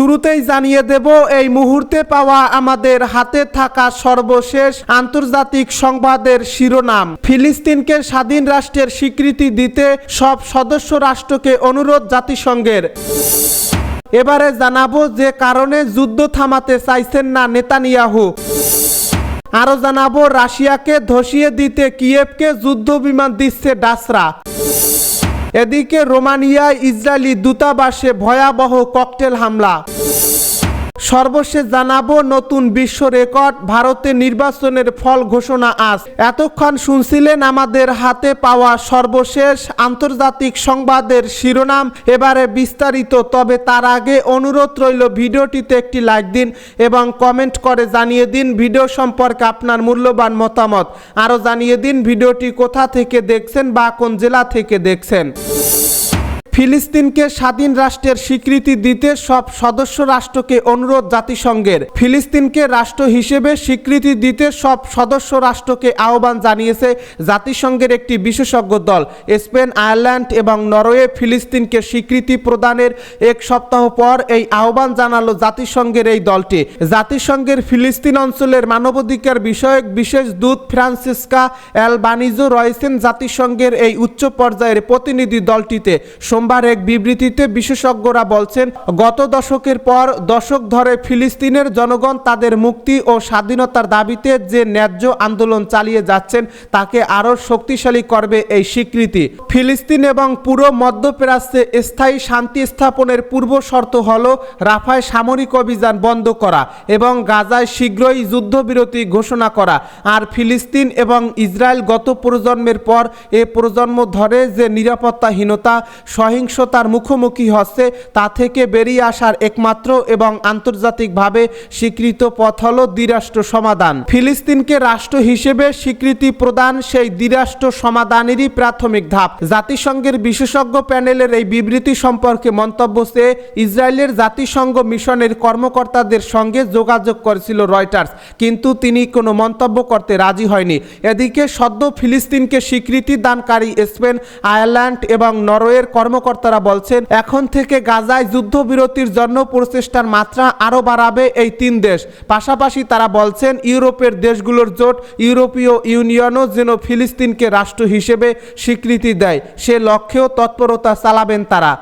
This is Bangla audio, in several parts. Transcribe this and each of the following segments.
শুরুতেই জানিয়ে দেব, এই মুহূর্তে পাওয়া আমাদের হাতে থাকা সর্বশেষ আন্তর্জাতিক সংবাদের শিরোনাম। ফিলিস্তিনকে স্বাধীন রাষ্ট্রের স্বীকৃতি দিতে সব সদস্য রাষ্ট্রকে অনুরোধ জাতিসংঘের। এবারে জানাব যে কারণে যুদ্ধ থামাতে চাইছেন না নেতানিয়াহু। আরও জানাব, রাশিয়াকে ধসিয়ে দিতে কিয়েভকে যুদ্ধ বিমান দিচ্ছে ডাসরা। এদিকে রোমানিয়া ইসরায়েলি দূতাবাসে ভয়াবহ ককটেল হামলা। সর্বশেষ জানাব নতুন বিশ্ব রেকর্ড, ভারতে নির্বাচনের ফল ঘোষণা আজ। এতক্ষণ শুনছিলেন আমাদের হাতে পাওয়া সর্বশেষ আন্তর্জাতিক সংবাদের শিরোনাম। এবারে বিস্তারিত, তবে তার আগে অনুরোধ রইল ভিডিওটিতে একটি লাইক দিন এবং কমেন্ট করে জানিয়ে দিন ভিডিও সম্পর্কে আপনার মূল্যবান মতামত। আরও জানিয়ে দিন ভিডিওটি কোথা থেকে দেখছেন বা কোন জেলা থেকে দেখছেন। ফিলিস্তিনকে স্বাধীন রাষ্ট্রের স্বীকৃতি দিতে সব সদস্য রাষ্ট্রকে অনুরোধ জাতিসংঘের। ফিলিস্তিনকে রাষ্ট্র হিসেবে স্বীকৃতি দিতে সব সদস্য রাষ্ট্রকে আহ্বান জানিয়েছে জাতিসংঘের একটি বিশেষজ্ঞ দল। স্পেন, আয়ারল্যান্ড এবং নরওয়ে ফিলিস্তিনকে স্বীকৃতি প্রদানের এক সপ্তাহ পর এই আহ্বান জানালো জাতিসংঘের এই দলটি। জাতিসংঘের ফিলিস্তিন অঞ্চলের মানবাধিকার বিষয়ক বিশেষ দূত ফ্রান্সিসকা অ্যালবানিজো রয়েছেন জাতিসংঘের এই উচ্চ পর্যায়ের প্রতিনিধি দলটিতে। সোমবার এক বিবৃতিতে বিশেষজ্ঞরা বলছেন, গত দশকের পর দশক ধরে ফিলিস্তিনের জনগণ তাদের মুক্তি ও স্বাধীনতার দাবিতে যে ন্যায্য আন্দোলন চালিয়ে যাচ্ছেন, তাকে আরও শক্তিশালী করবে এই স্বীকৃতি। ফিলিস্তিন এবং পুরো মধ্যপ্রাচ্যে স্থায়ী শান্তি স্থাপনের পূর্ব শর্ত হল রাফায় সামরিক অভিযান বন্ধ করা এবং গাজায় শীঘ্রই যুদ্ধবিরতি ঘোষণা করা। আর ফিলিস্তিন এবং ইসরায়েল গত প্রজন্মের পর এ প্রজন্ম ধরে যে নিরাপত্তাহীনতা সহিংসতার মুখোমুখি হচ্ছে, তা থেকে বেরিয়ে আসার একমাত্র এবং আন্তর্জাতিকভাবে স্বীকৃত পথ হল দ্বিরাষ্ট্র সমাধান। ফিলিস্তিনকে রাষ্ট্র হিসেবে স্বীকৃতি প্রদান সেই দ্বিরাষ্ট্র সমাধানেরই প্রাথমিক ধাপ। জাতিসংঘের বিশেষজ্ঞ প্যানেলের এই বিবৃতি সম্পর্কে মন্তব্য চেয়ে ইসরায়েলের জাতিসংঘ মিশনের কর্মকর্তাদের সঙ্গে যোগাযোগ করেছিল রয়টার্স, কিন্তু তিনি কোনো মন্তব্য করতে রাজি হয়নি। এদিকে সদ্য ফিলিস্তিনকে স্বীকৃতি দানকারী স্পেন, আয়ারল্যান্ড এবং নরওয়ের কর্মকর্তারা বলছেন, এখন থেকে গাজায় যুদ্ধবিরতির জন্য প্রচেষ্টার মাত্রা আরও বাড়াবে এই তিন দেশ। পাশাপাশি তারা বলছেন, ইউরোপের দেশগুলোর জোট ইউরোপীয় ইউনিয়নও যেন ফিলিস্তিনকে রাষ্ট্র হিসেবে স্বীকৃতি দেয়। সে লক্ষ্যেও তৎপরতা চালাবেন তারা।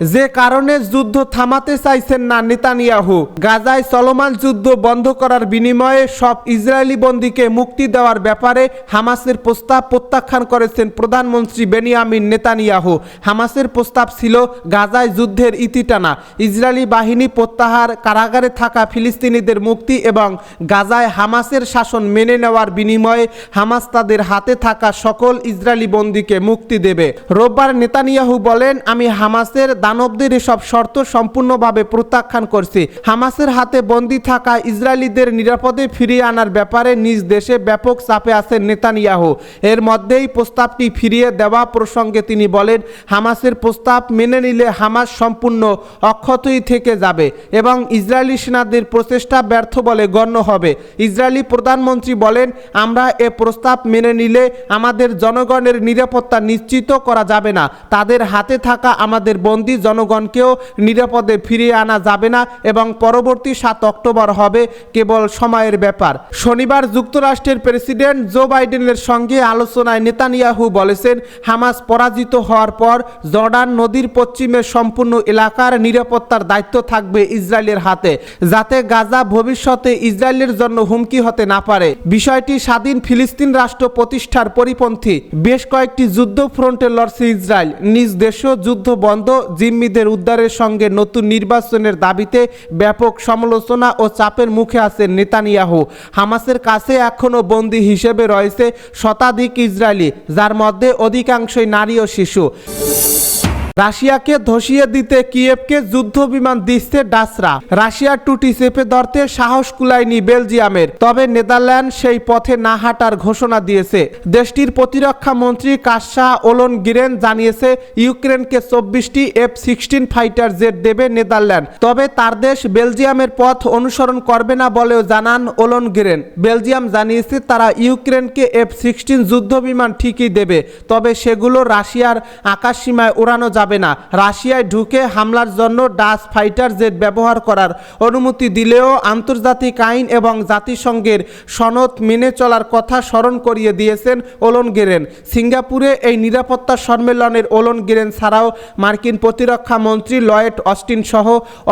যে কারণে যুদ্ধ থামাতে চাইছেন না নেতানিয়াহু। গাজায় চলমান যুদ্ধ বন্ধ করার বিনিময়ে সব ইসরায়েলি বন্দীকে মুক্তি দেওয়ার ব্যাপারে হামাসের প্রস্তাব প্রত্যাখ্যান করেছেন প্রধানমন্ত্রী বেনিয়ামিন নেতানিয়াহু। হামাসের প্রস্তাব ছিল, গাজায় যুদ্ধের ইতি টানা, ইসরায়েলি বাহিনী প্রত্যাহার কারাগারে থাকা ফিলিস্তিনিদের মুক্তি এবং গাজায় হামাসের শাসন মেনে নেওয়ার বিনিময়ে হামাস তাদের হাতে থাকা সকল ইসরায়েলি বন্দীকে মুক্তি দেবে। রোববার নেতানিয়াহু বলেন, আমি হামাসের দানবদের এসব শর্ত সম্পূর্ণভাবে প্রত্যাখ্যান করছে। হামাসের হাতে বন্দী থাকা ইসরায়েলিদের নিরাপদে ফিরিয়ে আনার ব্যাপারে নিজ দেশে ব্যাপক চাপে আছেন নেতানিয়াহু। এর মধ্যেই প্রস্তাবটি ফিরিয়ে দেওয়া প্রসঙ্গে তিনি বলেন, হামাসের প্রস্তাব মেনে নিলে হামাস সম্পূর্ণ অক্ষতই থেকে যাবে এবং ইসরায়েলি সেনাদের প্রচেষ্টা ব্যর্থ বলে গণ্য হবে। ইসরায়েলি প্রধানমন্ত্রী বলেন, আমরা এ প্রস্তাব মেনে নিলে আমাদের জনগণের নিরাপত্তা নিশ্চিত করা যাবে না। তাদের হাতে থাকা আমাদের বন্দী জনগণকেও নিরাপদে ফিরিয়ে আনা যাবে না এবং পরবর্তী সাত অক্টোবর হবে কেবল সময়ের ব্যাপার। শনিবার যুক্তরাষ্ট্রের প্রেসিডেন্ট জো বাইডেনের সঙ্গে আলোচনায় নেতানিয়াহু বলেছেন, হামাস পরাজিত হওয়ার পর জর্ডান নদীর পশ্চিমের সম্পূর্ণ এলাকার নিরাপত্তার দায়িত্ব থাকবে ইসরায়েলের হাতে, যাতে গাজা ভবিষ্যতে ইসরায়েলের জন্য হুমকি হতে না পারে। বিষয়টি স্বাধীন ফিলিস্তিন রাষ্ট্র প্রতিষ্ঠার পরিপন্থী। বেশ কয়েকটি যুদ্ধ ফ্রন্টে লড়ছে ইসরায়েল। নিজ দেশও যুদ্ধ বন্ধ জিম্মিদের উদ্ধারের সঙ্গে নতুন নির্বাচনের দাবিতে ব্যাপক সমালোচনা ও চাপের মুখে আছেন নেতানিয়াহু। হামাসের কাছে এখনও বন্দী হিসেবে রয়েছে শতাধিক ইসরায়েলি, যার মধ্যে অধিকাংশই নারী ও শিশু। রাশিয়াকে ধসিয়ে দিতে কিয়েভকে যুদ্ধ বিমান দিচ্ছে ডাসরা। রাশিয়ার টুটি চেপে ধরতে সাহস কুলায়নি বেলজিয়ামের। তবে নেদারল্যান্ড সেই পথে না হাঁটার ঘোষণা দিয়েছে। দেশটির প্রতিরক্ষা মন্ত্রী কাশা ওলন গিরেন জানিয়েছে, ইউক্রেনকে চব্বিশটি এফ সিক্সটিন ফাইটার জেট দেবে নেদারল্যান্ড। তবে তার দেশ বেলজিয়ামের পথ অনুসরণ করবে না বলেও জানান ওলন গিরেন বেলজিয়াম জানিয়েছে, তারা ইউক্রেনকে এফ সিক্সটিন যুদ্ধ বিমান ঠিকই দেবে, তবে সেগুলো রাশিয়ার আকাশসীমায় উড়ানো যাবে যাবে না। রাশিয়ায় ঢুকে হামলার জন্য ডাচ ফাইটার জেট ব্যবহার করার অনুমতি দিলেও আন্তর্জাতিক আইন এবং জাতিসংঘের সনদ মেনে চলার কথা স্মরণ করিয়ে দিয়েছেন ওলনগেরেন সিঙ্গাপুরে এই নিরাপত্তা সম্মেলনের ওলনগেরেন ছাড়াও মার্কিন প্রতিরক্ষা মন্ত্রী লয়েড অস্টিন সহ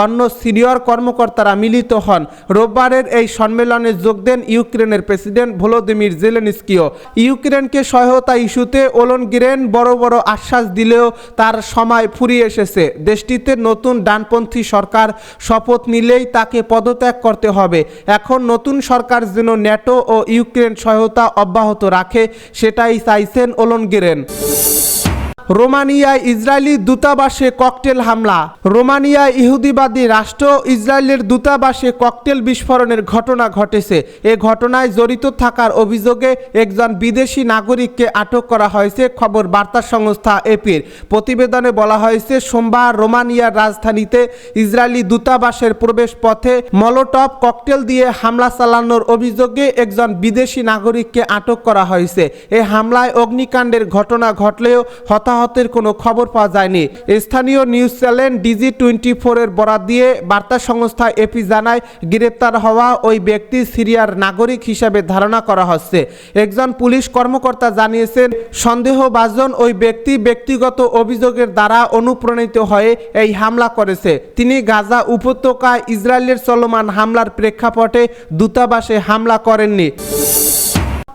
অন্য সিনিয়র কর্মকর্তারা মিলিত হন। রোববারের এই সম্মেলনে যোগ দেন ইউক্রেনের প্রেসিডেন্ট ভলোদিমির জেলেনস্কিও। ইউক্রেনকে সহায়তা ইস্যুতে ওলনগিরেন বড় বড় আশ্বাস দিলেও তার সময় ফুরিয়ে এসেছে। দেশটিতে নতুন ডানপন্থী সরকার শপথ নিলেই তাকে পদত্যাগ করতে হবে। এখন নতুন সরকার যেন ন্যাটো ও ইউক্রেন সহায়তা অব্যাহত রাখে, সেটাই চাইছেন ওলনগিরেন রোমানিয়ায় ইসরায়েলি দূতাবাসে ককটেল হামলা। রোমানিয়া ইহুদিবাদী রাষ্ট্র ইসরায়েলের দূতাবাসে ককটেল বিস্ফোরণের ঘটনা ঘটেছে। এ ঘটনায় জড়িত থাকার অভিযোগে একজন বিদেশি নাগরিককে আটক করা হয়েছে, খবর বার্তা সংস্থা এপির। প্রতিবেদনে বলা হয়েছে, সোমবার রোমানিয়ার রাজধানীতে ইসরায়েলি দূতাবাসের প্রবেশ পথে মলোটপ ককটেল দিয়ে হামলা চালানোর অভিযোগে একজন বিদেশি নাগরিককে আটক করা হয়েছে। এ হামলায় অগ্নিকাণ্ডের ঘটনা ঘটলেও হতাহতের কোনো খবর পাওয়া যায়নি। স্থানীয় নিউজ চ্যানেল ডিজি টোয়েন্টি ফোরের বরাত দিয়ে বার্তা সংস্থা এপি জানায়, গ্রেপ্তার হওয়া ওই ব্যক্তি সিরিয়ার নাগরিক হিসাবে ধারণা করা হচ্ছে। একজন পুলিশ কর্মকর্তা জানিয়েছেন, সন্দেহভাজন ওই ব্যক্তি ব্যক্তিগত অভিযোগের দ্বারা অনুপ্রাণিত হয়ে এই হামলা করেছে। তিনি গাজা উপত্যকায় ইসরায়েলের চলমান হামলার প্রেক্ষাপটে দূতাবাসে হামলা করেননি।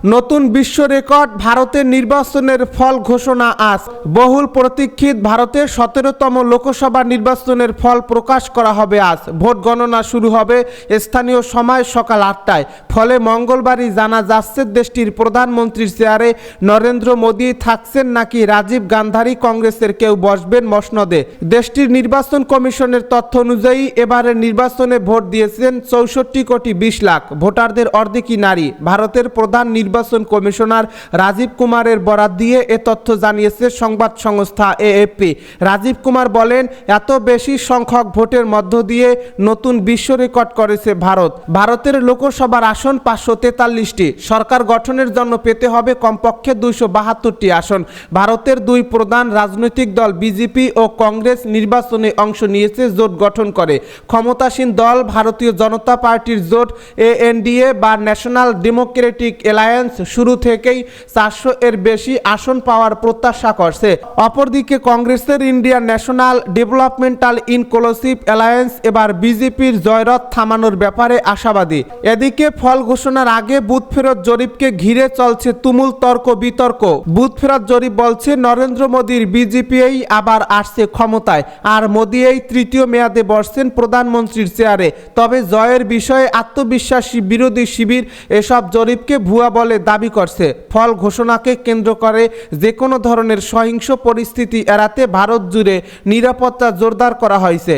নতুন বিশ্ব রেকর্ড ভারতের নির্বাচনের ফল ঘোষণা আজ। বহুল প্রতীক্ষিত ভারতের সতেরোতম লোকসভা নির্বাচনের ফল প্রকাশ করা হবে আজ। ভোট গণনা শুরু হবে স্থানীয় সময় সকাল আটটায়। ফলে মঙ্গলবারই জানা যাচ্ছে দেশটির প্রধানমন্ত্রীর চেয়ারে নরেন্দ্র মোদী থাকছেন নাকি রাজীব গান্ধারী কংগ্রেসের কেউ বসবেন মসনদে। দেশটির নির্বাচন কমিশনের তথ্য অনুযায়ী এবারের নির্বাচনে ভোট দিয়েছেন চৌষট্টি কোটি বিশ লাখ। ভোটারদের অর্ধেকই নারী। ভারতের প্রধান নির্বাচন কমিশনার রাজীব কুমারের বরাত দিয়ে এ তথ্য জানিয়েছে সংবাদ সংস্থা এএফপি। রাজীব কুমার বলেন, এত বেশি সংখ্যক ভোটের মধ্য দিয়ে নতুন বিশ্ব রেকর্ড করেছে ভারত। ভারতের লোকসভার আসন পাঁচশো তেতাল্লিশটি। সরকার গঠনের জন্য পেতে হবে কমপক্ষে দুইশো বাহাত্তরটি আসন। ভারতের দুই প্রধান রাজনৈতিক দল বিজেপি ও কংগ্রেস নির্বাচনে অংশ নিয়েছে, জোট গঠন করে। ক্ষমতাসীন দল ভারতীয় জনতা পার্টির জোট এএনডিএ বা ন্যাশনাল ডেমোক্রেটিক অ্যালায়েন্স শুরু থেকেই চারশো এর বেশি আসন পাওয়ার প্রত্যাশা করছে। অপরদিকে কংগ্রেসের Indian National Developmental Inclusive Alliance এবার বিজেপির জয়রথ থামানোর ব্যাপারে আশাবাদী। এদিকে ফল ঘোষণার আগে বুথ ফেরত জরিপকে ঘিরে চলছে তুমুল তর্ক বিতর্ক। বুথ ফেরত জরিপ বলছে, নরেন্দ্র মোদীর বিজেপিই আবার আসছে ক্ষমতায়, আর মোদী এই তৃতীয় মেয়াদে বসছেন প্রধানমন্ত্রীর চেয়ারে। তবে জয়ের বিষয়ে আত্মবিশ্বাসী বিরোধী শিবির এসব জরিপকে ভুয়া বলে দাবি করছে, ফল ঘোষণাকে কেন্দ্র করে যে কোনো ধরনের সহিংস পরিস্থিতি এড়াতে ভারত জুড়ে নিরাপত্তা জোরদার করা হয়েছে।